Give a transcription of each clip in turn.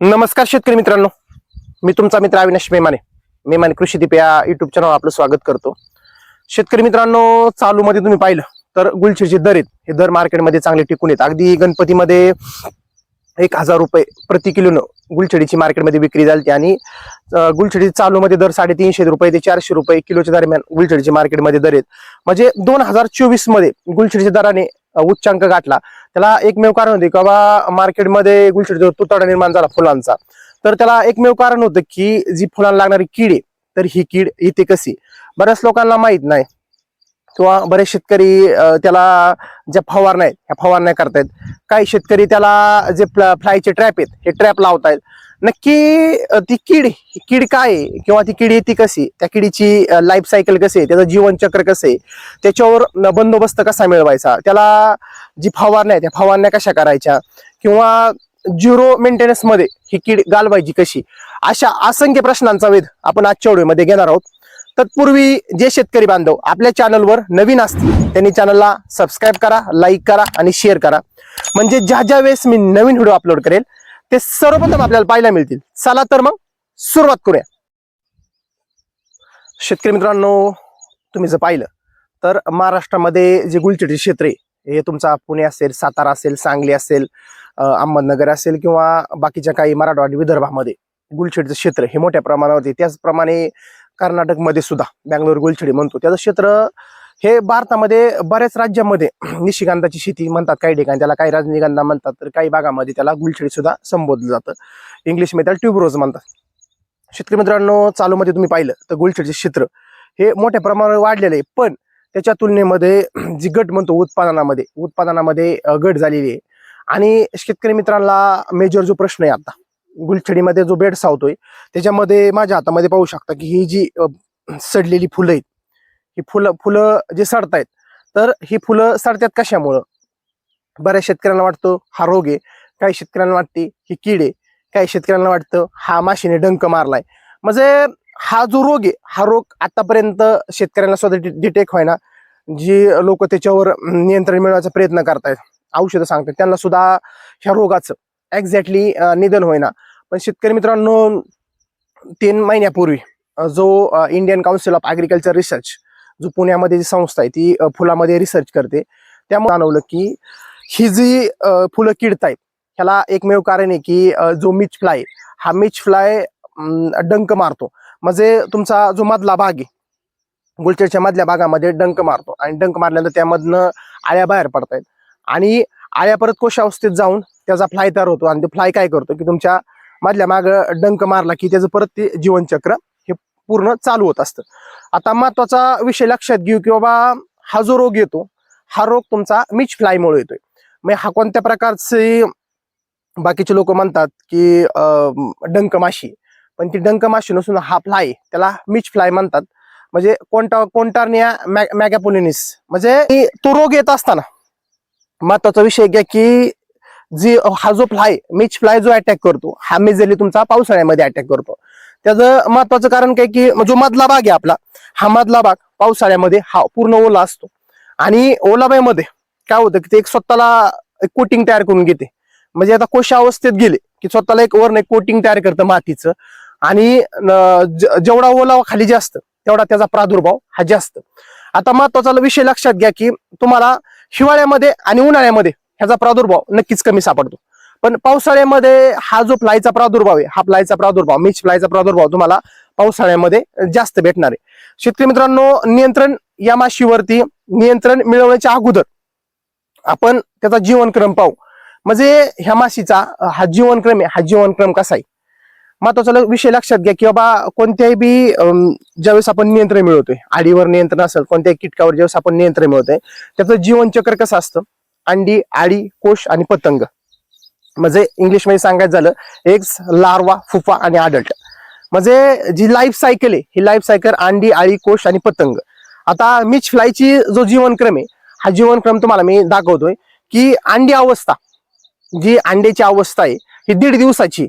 नमस्कार शेतकरी मित्रांनो. मी तुमचा मित्र अविनाश मेमाने. मेमाने कृषी दीप या युट्यूब चॅनल आपलं स्वागत करतो. शेतकरी मित्रांनो चालू मध्ये तुम्ही पाहिलं तर गुलछडीचे दर आहेत. हे दर मार्केटमध्ये चांगले टिकून आहेत. अगदी गणपतीमध्ये एक हजार रुपये प्रति किलोनं गुलछडीची मार्केटमध्ये विक्री झाली आणि गुलछडी चालूमध्ये दर साडेतीनशे रुपये ते चारशे रुपये किलोच्या दरम्यान गुलछडीचे मार्केटमध्ये दर आहेत. म्हणजे दोन हजार चोवीसमध्ये गुलछडीच्या दराने उच्चांक गाठला. त्याला एकमेव कारण होते की बाबा मार्केटमध्ये जो तुतडा निर्माण झाला फुलांचा. तर त्याला एकमेव कारण होतं की जी फुलांना लागणारी कीड आहे तर ही कीड येते कशी? बऱ्याच लोकांना माहीत नाही. किंवा बरेच शेतकरी त्याला ज्या फवारण्या आहेत ह्या फवारण्या करतायत. काही शेतकरी त्याला जे फ्लायचे ट्रॅप आहेत हे ट्रॅप लावतायत. नक्की ती कीड ही कीड काय आहे? किंवा ती कीड येते कशी? त्या किडीची लाईफ सायकल कशी आहे? त्याचं जीवनचक्र कसं आहे? त्याच्यावर न- बंदोबस्त कसा मिळवायचा? त्याला जी फवारण्या आहे त्या फवारण्या कशा करायच्या? किंवा झिरो मेंटेनन्समध्ये ही कीड घालवायची कशी? अशा असंख्य प्रश्नांचा वेध आपण आजच्या व्हिडिओमध्ये घेणार आहोत. तत्पूर्वी जे शेतकरी बांधव आपल्या चॅनलवर नवीन असतील त्यांनी चॅनलला सबस्क्राईब करा लाईक करा आणि शेअर करा. म्हणजे ज्या ज्या वेळेस मी नवीन व्हिडिओ अपलोड करेल ते सर्वप्रथम आपल्याला पाहायला मिळतील. चला तर मग सुरुवात करूया. शेतकरी मित्रांनो तुम्ही जर पाहिलं तर महाराष्ट्रामध्ये जे गुलचेटी क्षेत्र आहे हे तुमचा पुणे असेल सातारा असेल सांगली असेल अहमदनगर असेल किंवा बाकीच्या काही मराठवाडी विदर्भामध्ये गुलछडीचं क्षेत्र हे मोठ्या प्रमाणावरती त्याचप्रमाणे कर्नाटकमध्ये सुद्धा बँगलोर गुलछडी म्हणतो. त्याचं क्षेत्र हे भारतामध्ये बऱ्याच राज्यामध्ये निशिगंधाची शेती म्हणतात काही ठिकाणी. त्याला काही रजनीगंधा म्हणतात तर काही भागामध्ये त्याला गुलछडी सुद्धा संबोधलं जातं. इंग्लिशमध्ये त्याला ट्यूबरोज म्हणतात. शेतकरी मित्रांनो चालूमध्ये तुम्ही पाहिलं तर गुलछडीचे क्षेत्र हे मोठ्या प्रमाणावर वाढलेलं आहे. पण त्याच्या तुलनेमध्ये जी गट म्हणतो उत्पादनामध्ये उत्पादनामध्ये घट झालेली आहे. आणि शेतकरी मित्रांना मेजर जो प्रश्न आहे आता गुलछडीमध्ये जो बेड सावतोय त्याच्यामध्ये माझ्या हातामध्ये पाहू शकता की ही जी सडलेली फुलं आहेत ही फुलं फुलं जे सडतायत तर ही फुलं सडतात कशामुळं? बऱ्याच शेतकऱ्यांना वाटतो हा रोग आहे काही शेतकऱ्यांना वाटते ही कीड आहे काही शेतकऱ्यांना वाटतं हा माशीने डंक मारलाय. म्हणजे हा जो रोग आहे हा रोग आतापर्यंत शेतकऱ्यांना स्वतः डिटेक्ट व्हायना. जी लोक त्याच्यावर नियंत्रण मिळवण्याचा प्रयत्न करतायत. औषधं सांगतात त्यांना सुद्धा ह्या रोगाचं एक्झॅक्टली निधन होईना. पण शेतकरी मित्रांनो तीन महिन्यापूर्वी जो Indian council of agriculture research जो पुण्यामध्ये जी संस्था आहे ती फुलामध्ये रिसर्च करते. त्यामुळे जाणवलं की ही जी फुलं किडतायत ह्याला एकमेव कारण आहे की जो मिच फ्लाय हा मिच फ्लाय डंक मारतो. म्हणजे तुमचा जो मधला भाग आहे गुलचडच्या मधल्या भागामध्ये डंक मारतो आणि डंक मारल्यानंतर त्यामधनं आळ्या बाहेर पडतायत. आणि आळ्या परत कोशावस्थेत जाऊन त्याचा फ्लाय तयार होतो आणि तो फ्लाय काय करतो की तुमच्या मधल्या माग डंक मारला की त्याचं परत ते जीवनचक्र पूर्ण चालू होत असतं. आता महत्त्वाचा विषय लक्षात घेऊ की बाबा हा जो रोग येतो हा रोग तुमचा मिच फ्लायमुळे येतोय. मग हा कोणत्या प्रकारचे बाकीचे लोक म्हणतात की डंकमाशी डंक माशी. पण ती डंक माशी नसून हा फ्लाय त्याला मिच फ्लाय म्हणतात. म्हणजे कोणता कोणटार्निया मॅगॅपोलिनिस. म्हणजे तो रोग येत असताना महत्त्वाचा विषय घ्या की जी हा जो फ्लाय मिच फ्लाय जो अटॅक करतो हा मेजरली तुमचा पावसाळ्यामध्ये अटॅक करतो. त्याचं महत्वाचं कारण काय की जो मधला भाग आहे आपला हा मधला भाग पावसाळ्यामध्ये हा पूर्ण ओला असतो. आणि ओलाबाईमध्ये काय होतं की ते एक स्वतःला एक कोटिंग तयार करून घेते. म्हणजे आता कोशा अवस्थेत गेले की स्वतःला एक वरण एक कोटिंग तयार करतं मातीचं. आणि जेवढा ओलावा खाली जास्त तेवढा त्याचा प्रादुर्भाव हा जास्त. आता महत्त्वाचा विषय लक्षात घ्या की तुम्हाला हिवाळ्यामध्ये आणि उन्हाळ्यामध्ये ह्याचा प्रादुर्भाव नक्कीच कमी सापडतो. पण पावसाळ्यामध्ये हा जो फ्लायचा प्रादुर्भाव आहे हा फ्लायचा प्रादुर्भाव मिच फ्लायचा प्रादुर्भाव तुम्हाला पावसाळ्यामध्ये जास्त भेटणार आहे. शेतकरी मित्रांनो नियंत्रण या माशीवरती नियंत्रण मिळवण्याच्या अगोदर आपण त्याचा जीवनक्रम पाहू. म्हणजे ह्या माशीचा हा जीवनक्रम आहे हा जीवनक्रम कसा आहे? महत्त्वाचा विषय लक्षात घ्या की बाबा कोणत्याही बी ज्यावेळेस आपण नियंत्रण मिळवतोय आडीवर नियंत्रण असेल कोणत्याही किटकावर ज्यावेळेस आपण नियंत्रण मिळवतोय त्याचं जीवनचक्र कसं असतं? अंडी आडी कोश आणि पतंग. म्हणजे इंग्लिशमध्ये सांगायचं झालं एक लार्वा फुफा आणि अडल्ट म्हणजे जी लाईफ सायकल आहे ही लाईफ सायकल अंडी आळी कोश आणि पतंग. आता मिच फ्लायची जो जीवनक्रम आहे हा जीवनक्रम तुम्हाला मी दाखवतोय की अंडी अवस्था जी अंड्याची अवस्था आहे ही दीड दिवसाची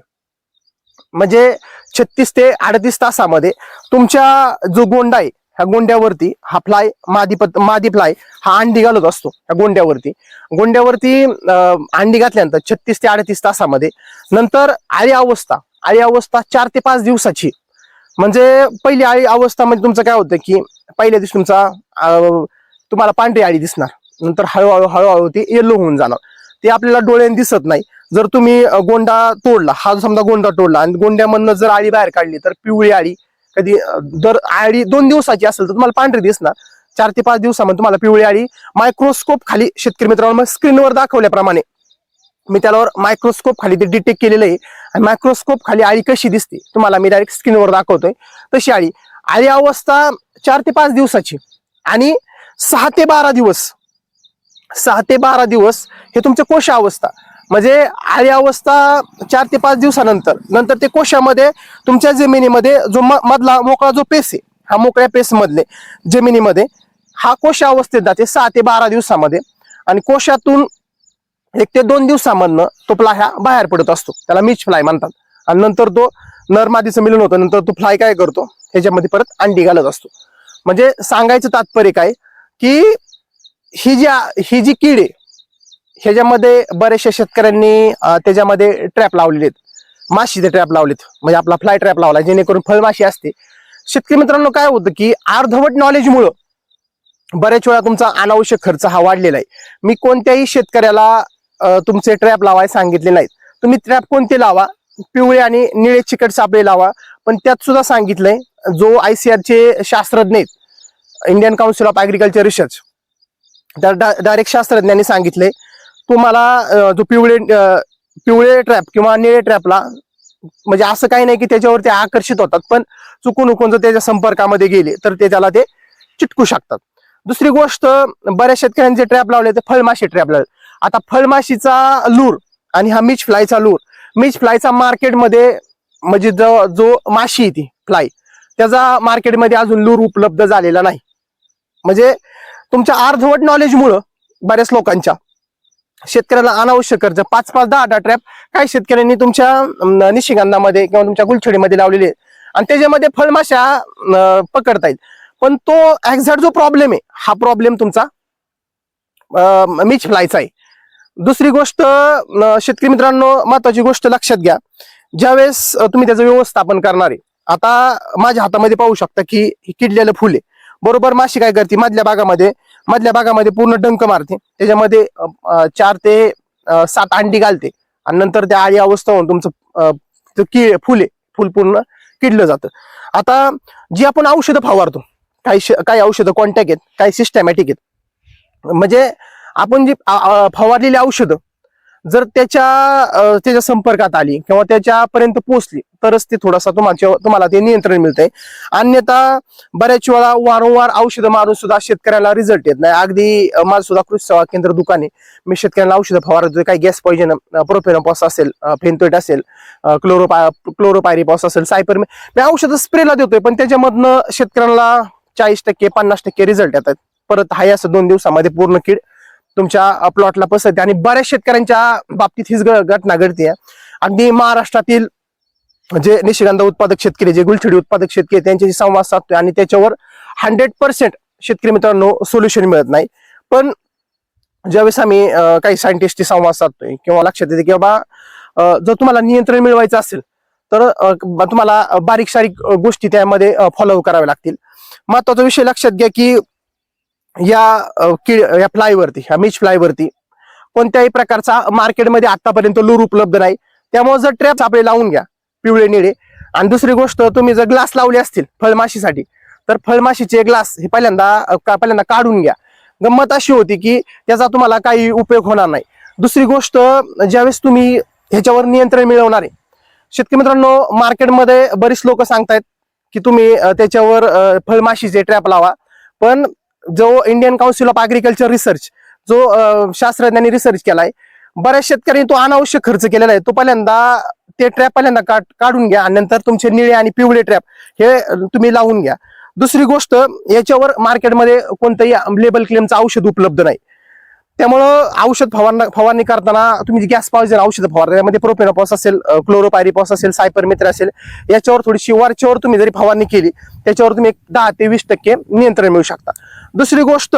म्हणजे छत्तीस ते अडतीस तासामध्ये तुमच्या जो गोंडा आहे ह्या गोंड्यावरती हा फ्लाय मादी पत मादी फ्लाय हा अंडी घालत असतो ह्या गोंड्यावरती. गोंड्यावरती अंडी घातल्यानंतर छत्तीस ते अडतीस तासामध्ये नंतर आळी अवस्था आळी अवस्था चार ते पाच दिवसाची. म्हणजे पहिली आळी अवस्था म्हणजे तुमचं काय होतं की पहिल्या दिवशी तुमचा तुम्हाला पांढरी आळी दिसणार. नंतर हळूहळू हळूहळू ती येलो होऊन जाणार. ते आपल्याला डोळ्याने दिसत नाही. जर तुम्ही गोंडा तोडला हा समजा गोंडा तोडला आणि गोंड्यामधनं जर आळी बाहेर काढली तर पिवळी आळी कधी दर आळी दोन दिवसाची असेल तर तुम्हाला पांढरी दिसणार. चार ते पाच दिवसामध्ये तुम्हाला पिवळी आळी मायक्रोस्कोप खाली शेतकरी मित्रांनो स्क्रीनवर दाखवल्याप्रमाणे. मी त्यावर मायक्रोस्कोप खाली ते डिटेक्ट केलेलं आहे. आणि मायक्रोस्कोप खाली आळी कशी दिसते तुम्हाला मी डायरेक्ट स्क्रीनवर दाखवतोय. तशी आळी. आळी अवस्था चार ते पाच दिवसाची. आणि सहा ते बारा दिवस सहा ते बारा दिवस हे तुमचं कोशा अवस्था म्हणजे आळी अवस्था चार ते पाच दिवसानंतर. नंतर ते कोशामध्ये तुमच्या जमिनीमध्ये जो म- मधला मोकळा जो पेस आहे हा मोकळ्या पेसमधले जमिनीमध्ये हा कोशा अवस्थेत जाते सहा ते बारा दिवसामध्ये. आणि कोशातून एक ते दोन दिवसामधनं तो फ्लाय हा बाहेर पडत असतो. त्याला मिच फ्लाय म्हणतात. आणि नंतर तो नरमादीचं मिलन होतं नंतर तो फ्लाय काय करतो ह्याच्यामध्ये परत अंडी घालत असतो. म्हणजे सांगायचं तात्पर्य काय की ही जी ही जी कीड आहे ह्याच्यामध्ये बऱ्याचशा शेतकऱ्यांनी त्याच्यामध्ये ट्रॅप लावलेले आहेत. माशीचे ट्रॅप लावलेत. म्हणजे आपला फ्लाय ट्रॅप लावला जेणेकरून फळमाशी असते. शेतकरी मित्रांनो काय होतं की अर्धवट नॉलेजमुळं बऱ्याच वेळा तुमचा अनावश्यक खर्च हा वाढलेला आहे. मी कोणत्याही शेतकऱ्याला तुमचे ट्रॅप लावायला सांगितले नाहीत. तुम्ही ट्रॅप कोणते लावा? पिवळे आणि निळे चिकट सापळे लावा. पण त्यात सुद्धा सांगितलंय जो आय सी आरचे शास्त्रज्ञ आहेत Indian council of agriculture research त्या डायरेक्ट शास्त्रज्ञांनी सांगितलंय तुम्हाला जो पिवळे पिवळे ट्रॅप किंवा निळे ट्रॅपला म्हणजे असं काही नाही की त्याच्यावरती आकर्षित होतात पण चुकून उकून जर त्याच्या संपर्कामध्ये गेले तर ते त्याला ते चिटकू शकतात. दुसरी गोष्ट बऱ्याच शेतकऱ्यांचे ट्रॅप लावले ते फळमाशी ट्रॅप लावले. आता फळमाशीचा लूर आणि हा मिच फ्लायचा लूर मिच फ्लायचा मार्केटमध्ये म्हणजे जो जो माशी आहे ती फ्लाय त्याचा मार्केटमध्ये अजून लूर उपलब्ध झालेला नाही. म्हणजे तुमच्या अर्धवट नॉलेजमुळं बऱ्याच लोकांच्या शेतकऱ्याला अनावश्यक कर्ज पाच पाच दहा दहा ट्रॅप काही शेतकऱ्यांनी तुमच्या निशिगंधामध्ये किंवा तुमच्या गुलछडीमध्ये लावलेले आणि त्याच्यामध्ये फळमाशा पकडता येईल पण तो एक्झॅक्ट जो प्रॉब्लेम आहे हा प्रॉब्लेम तुमचा मिच फ्लायचा आहे. दुसरी गोष्ट शेतकरी मित्रांनो महत्वाची गोष्ट लक्षात घ्या. ज्यावेळेस तुम्ही त्याचं व्यवस्थापन करणार आहे आता माझ्या हातामध्ये पाहू शकता की हे किडलेलं फुल आहे. बरोबर माशी काय करते? मधल्या भागामध्ये मधल्या भागामध्ये पूर्ण डंक मारते. त्याच्यामध्ये चार ते सात अंडी घालते. आणि नंतर त्या आळी अवस्था होऊन तुमचं कि फुल फुल पूर्ण किडलं जातं. आता जी आपण औषधं फवारतो काही काही औषधं कॉन्टॅक्ट आहेत काही सिस्टमॅटिक आहेत. म्हणजे आपण जी फवारलेली औषधं जर त्याच्या त्याच्या संपर्कात आली किंवा त्याच्यापर्यंत पोहोचली तरच ते थोडासा तुम्हाला तुम्हाला ते नियंत्रण मिळतंय. अन्यथा बऱ्याच वेळा वारंवार औषधं मारून सुद्धा शेतकऱ्याला रिझल्ट येत नाही. अगदी माझं सुद्धा कृषी सेवा केंद्र दुकाने मी शेतकऱ्यांना औषधं फवारतो काही गॅस पॉइजन प्रोफेनॉपॉस असेल फेंटोइट असेल क्लोरोपा क्लोरोपायरीपॉस असेल सायपर मी औषधं स्प्रेला देतोय पण त्याच्यामधनं शेतकऱ्यांना चाळीस टक्के पन्नास टक्के रिझल्ट येतात. परत हाय असं दोन दिवसामध्ये पूर्ण कीड तुमच्या प्लॉटला पसरते आणि बऱ्याच शेतकऱ्यांच्या बाबतीत हीच घटना घडते अगदी महाराष्ट्रातील जे निशिगंध उत्पादक शेतकरी जे गुलछडी उत्पादक शेतकरी त्यांच्याशी संवाद साधतोय आणि त्याच्यावर हंड्रेड पर्सेंट शेतकरी मित्रांनो सोल्युशन मिळत नाही. पण ज्यावेळेस आम्ही काही सायंटिस्टशी संवाद साधतोय किंवा लक्षात येते की बाबा जर तुम्हाला नियंत्रण मिळवायचं असेल तर तुम्हाला बारीक सारीक गोष्टी त्यामध्ये फॉलो कराव्या लागतील. महत्त्वाचा विषय लक्षात घ्या की या किड या फ्लायवरती ह्या मिच फ्लायवरती कोणत्याही प्रकारचा मार्केटमध्ये आतापर्यंत लूर उपलब्ध नाही. त्यामुळे जर ट्रॅप आपले लावून घ्या पिवळे निळे. आणि दुसरी गोष्ट तुम्ही जर ग्लास लावले असतील फळमाशीसाठी तर फळमाशीचे ग्लास हे पहिल्यांदा का- पहिल्यांदा काढून घ्या. गंमत अशी होती की त्याचा तुम्हाला काही उपयोग होणार नाही. दुसरी गोष्ट ज्यावेळेस तुम्ही ह्याच्यावर नियंत्रण मिळवणार आहे. शेतकरी मित्रांनो मार्केटमध्ये बरीच लोक सांगतायत की तुम्ही त्याच्यावर फळमाशीचे ट्रॅप लावा. पण जो Indian council of agriculture research जो शास्त्रज्ञांनी रिसर्च केलाय बऱ्याच शेतकऱ्यांनी तो अनावश्यक खर्च केलेला आहे. तो पहिल्यांदा ते ट्रॅप पहिल्यांदा काढ- काढून घ्या आणि नंतर तुमचे निळे आणि पिवळे ट्रॅप हे तुम्ही लावून घ्या. दुसरी गोष्ट याच्यावर मार्केटमध्ये कोणतंही लेबल क्लेमचं औषध उपलब्ध नाही. त्यामुळं औषध फवारणी फवारणी करताना तुम्ही गॅस गॅस पावजर औषध फवारता त्यामध्ये प्रोपेनोपॉस असेल क्लोरोपायरिपॉस असेल सायपर मित्र असेल याच्यावर थोडीशी वरच्यावर तुम्ही जरी फवारणी केली त्याच्यावर तुम्ही एक दहा ते वीस टक्के नियंत्रण मिळू शकता. दुसरी गोष्ट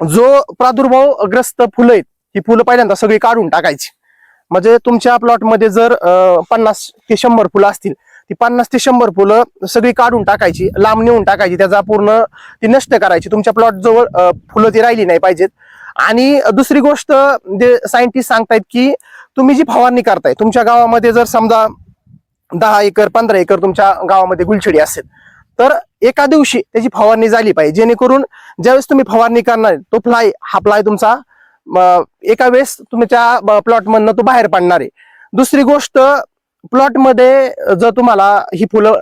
जो प्रादुर्भावग्रस्त फुलं आहेत ही फुलं पहिल्यांदा सगळी काढून टाकायची. म्हणजे तुमच्या प्लॉटमध्ये जर पन्नास ते शंभर फुलं असतील ती पन्नास ते शंभर फुलं सगळी काढून टाकायची लांब नेऊन टाकायची त्याचा पूर्ण ती नष्ट करायची. तुमच्या प्लॉट जवळ फुलं ती राहिली नाही पाहिजेत. आणि दुसरी गोष्ट जे सायंटिस्ट सांगतायत की तुम्ही जी फवारणी करताय तुमच्या गावामध्ये जर समजा दहा एकर पंधरा एकर तुमच्या गावामध्ये गुलछडी असेल तर एका दिवशी त्याची फवारणी झाली पाहिजे जेणेकरून ज्यावेळेस तुम्ही फवारणी करणार तो फ्लाय हा फ्लाय तुमचा एका वेळेस तुमच्या प्लॉटमधनं तो बाहेर पडणार आहे दुसरी गोष्ट प्लॉटमध्ये जर तुम्हाला ही फुलं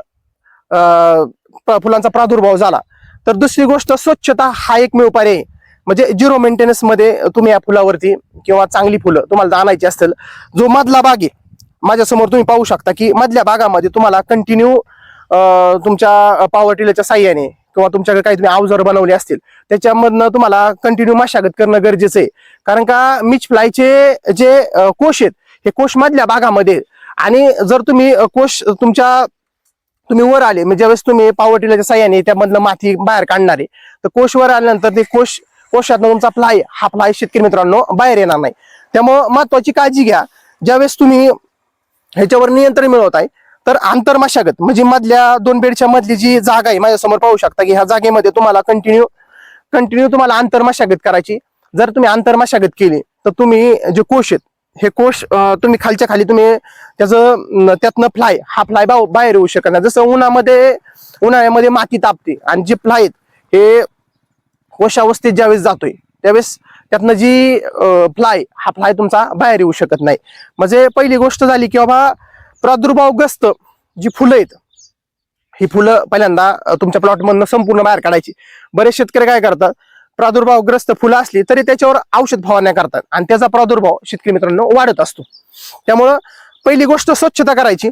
प- फुलांचा प्रादुर्भाव झाला तर दुसरी गोष्ट स्वच्छता हा एकमेव पर्याय आहे. म्हणजे झिरो मेंटेनन्समध्ये तुम्ही या फुलावरती किंवा चांगली फुलं तुम्हाला आणायची असेल जो मधला बाग आहे माझ्यासमोर तुम्ही पाहू शकता की मधल्या भागामध्ये तुम्हाला कंटिन्यू तुमच्या पॉवर टिलरच्या साह्याने किंवा तुमच्याकडे काही तुम्ही अवजार बनवले असतील त्याच्यामधनं तुम्हाला कंटिन्यू मशागत करणं गरजेचं आहे. कारण का मिच फ्लायचे जे कोश आहेत हे कोश मधल्या भागामध्ये आणि जर तुम्ही कोश तुमच्या तुम्ही वर आले म्हणजे ज्यावेळेस तुम्ही पॉवर टिलरच्या साह्याने त्यामधलं माती बाहेर काढणार आहे तर कोश वर आल्यानंतर ते कोश कोशातनं तुमचा फ्लाय हा फ्लाय शेतकरी मित्रांनो बाहेर येणार नाही. त्यामुळं महत्वाची काळजी घ्या. ज्यावेळेस तुम्ही ह्याच्यावर नियंत्रण मिळवत आहे तर आंतरमशागत म्हणजे मधल्या दोन बेडच्या मधली जी जागा आहे माझ्यासमोर पाहू शकता की ह्या जागेमध्ये तुम्हाला कंटिन्यू कंटिन्यू तुम्हाला आंतरमशागत करायची. जर तुम्ही आंतरमशागत केली तर तुम्ही जे कोश आहेत हे कोश तुम्ही खालच्या खाली तुम्ही त्याचं त्यातनं फ्लाय हा फ्लाय बाहेर येऊ शकत नाही. जसं उन्हामध्ये उन्हाळ्यामध्ये माती तापते आणि जे फ्लाय आहेत हे कोशावस्थेत ज्यावेळेस जातोय त्यावेळेस त्यातनं जी फ्लाय हा फ्लाय तुमचा बाहेर येऊ शकत नाही. म्हणजे पहिली गोष्ट झाली की बाबा प्रादुर्भावग्रस्त जी फुलं आहेत ही फुलं पहिल्यांदा तुमच्या प्लॉटमधनं संपूर्ण बाहेर काढायची. बरेच शेतकरी काय करतात प्रादुर्भावग्रस्त फुलं असली तरी त्याच्यावर औषध फवारण्या करतात आणि त्याचा प्रादुर्भाव शेतकरी मित्रांनो वाढत असतो. त्यामुळं पहिली गोष्ट स्वच्छता करायची.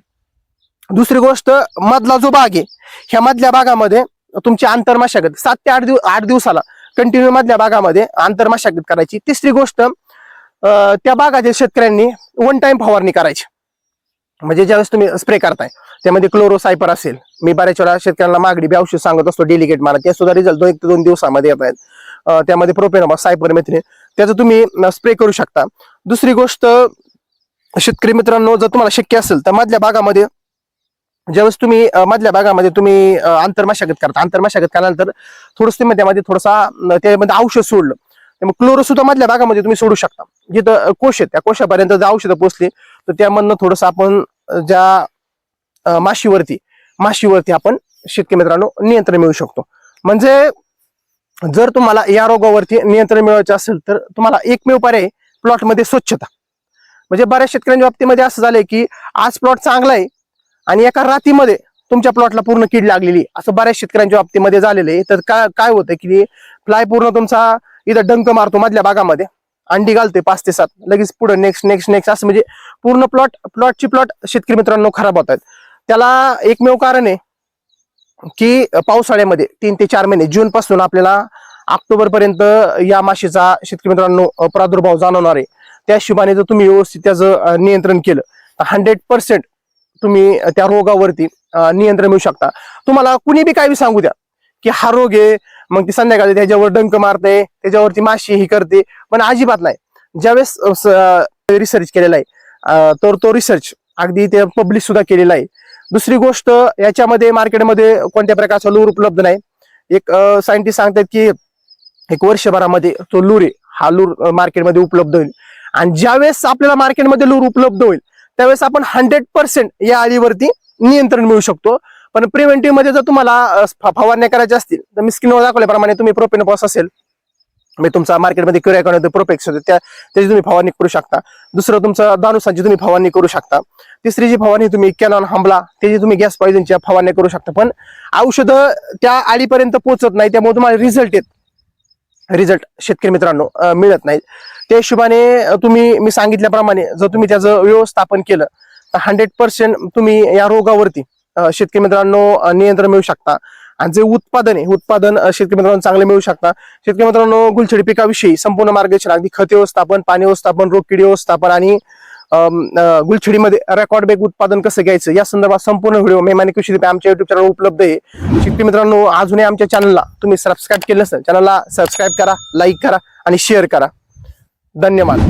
दुसरी गोष्ट मधला जो बाग आहे ह्या मधल्या भागामध्ये तुमची आंतरमशागत सात ते आठ दिवस आठ दिवसाला कंटिन्यू मधल्या भागामध्ये आंतरमशागत करायची. तिसरी गोष्ट त्या भागातील शेतकऱ्यांनी वन टाइम फवारणी करायची. म्हणजे ज्यावेळेस तुम्ही स्प्रे करताय त्यामध्ये क्लोरोसायपर असेल. मी बऱ्याच वेळा शेतकऱ्यांना मागणी बी औषध सांगत असतो डेलिगेट मला. ते सुद्धा रिझल्ट दोन एक ते दोन दिवसामध्ये येत आहेत. त्यामध्ये प्रोपेनॉमा सायपर मेथ्रिन त्याचं तुम्ही स्प्रे करू शकता. दुसरी गोष्ट शेतकरी मित्रांनो जर तुम्हाला शक्य असेल तर मधल्या भागामध्ये ज्यावेळेस तुम्ही मधल्या भागामध्ये तुम्ही अं, आंतरमशागत करता आंतरमशागत केल्यानंतर थोडस तुम्ही त्यामध्ये थोडासा त्यामध्ये औषध सोडलं. मग क्लोरो सुद्धा मधल्या भागामध्ये तुम्ही सोडू शकता. जिथं कोश आहेत त्या कोशापर्यंत जर औषधं पोचली तर त्यामधनं थोडंसं आपण ज्या माशीवरती माशीवरती आपण शेतकरी मित्रांनो नियंत्रण मिळू शकतो. म्हणजे जर तुम्हाला या रोगावरती नियंत्रण मिळवायचं असेल तर तुम्हाला एकमेव पर्याय प्लॉटमध्ये स्वच्छता. म्हणजे बऱ्याच शेतकऱ्यांच्या बाबतीमध्ये असं झालंय की आज प्लॉट चांगला आहे आणि एका रातीमध्ये तुमच्या प्लॉटला पूर्ण कीड लागलेली. असं बऱ्याच शेतकऱ्यांच्या बाबतीमध्ये झालेलं आहे. तर काय काय होतं की फ्लाय पूर्ण तुमचा इथं डंक मारतो मधल्या भागामध्ये. अंडी घालते पाच ते सात. लगेच पुढे नेक्स्ट नेक्स्ट नेक्स्ट असं म्हणजे पूर्ण प्लॉट प्लॉटची प्लॉट शेतकरी मित्रांनो खराब होत आहेत. त्याला एकमेव कारण आहे की पावसाळ्यामध्ये तीन ते चार महिने जून पासून आपल्याला ऑक्टोबर पर्यंत या माशीचा शेतकरी मित्रांनो प्रादुर्भाव जाणवणार आहे. त्या हिशोबाने जर तुम्ही व्यवस्थित त्याचं नियंत्रण केलं तर हंड्रेड पर्सेंट तुम्ही त्या रोगावरती नियंत्रण मिळू शकता. तुम्हाला कुणी बी काय बी सांगू द्या की हा रोग आहे मग ती संध्याकाळी त्याच्यावर डंक मारते त्याच्यावरती माशी ही करते पण अजिबात नाही. ज्यावेळेस रिसर्च केलेला आहे तर तो रिसर्च अगदी ते पब्लिश सुद्धा केलेला आहे. दुसरी गोष्ट याच्यामध्ये मार्केटमध्ये कोणत्या प्रकारचा लूर उपलब्ध नाही. एक सायंटिस्ट सांगतात की एक वर्षभरामध्ये तो लूर आहे हा लूर मार्केटमध्ये उपलब्ध होईल. आणि ज्यावेळेस आपल्याला मार्केटमध्ये लूर उपलब्ध होईल त्यावेळेस आपण हंड्रेड पर्सेंट या आळीवरती नियंत्रण मिळू शकतो. पण प्रिव्हेंटिव्हमध्ये जर तुम्हाला फवारण्या करायच्या असतील तर मी स्क्रीनवर दाखवल्याप्रमाणे तुम्ही प्रोपेनोपॉस असेल मी तुमचा मार्केटमध्ये क्युरिया होते प्रोपेक्स होते त्या त्याची तुम्ही फवारणी करू शकता. दुसरं तुमचं दानुसांची तुम्ही फवारणी करू शकता. तिसरी जी फवारणी तुम्ही कॅनॉन हमला त्याची तुम्ही गॅस पॉइझनच्या फवारणी करू शकता. पण औषधं त्या आळीपर्यंत पोहोचत नाही त्यामुळे तुम्हाला रिझल्ट येत रिझल्ट शेतकरी मित्रांनो मिळत नाही त्या हिशोबाने तुम्ही मी सांगितल्याप्रमाणे जर तुम्ही त्याचं व्यवस्थापन केलं तर हंड्रेड पर्सेंट तुम्ही या रोगावरती शेतकरी मित्रांनो नियंत्रण मिळू शकता. आणि जे उत्पादन आहे उत्पादन शेतकरी मित्रांनो चांगले मिळू शकता. शेतकरी मित्रांनो गुलछडी पिकाविषयी संपूर्ण मार्गदर्शन अगदी खत व्यवस्थापन पाणी व्यवस्थापन रोग किडी व्यवस्थापन आणि गुलछडीमध्ये रेकॉर्ड बेग उत्पादन कसं घ्यायचं? या संदर्भात संपूर्ण व्हिडिओ मेमानी कृषी आमच्या युट्यूब चॅनल उपलब्ध आहे. शेतकरी मित्रांनो अजूनही आमच्या चॅनलला तुम्ही सबस्क्राईब केलं नसेल चॅनलला सबस्क्राईब करा लाईक करा आणि शेअर करा. धन्यवाद.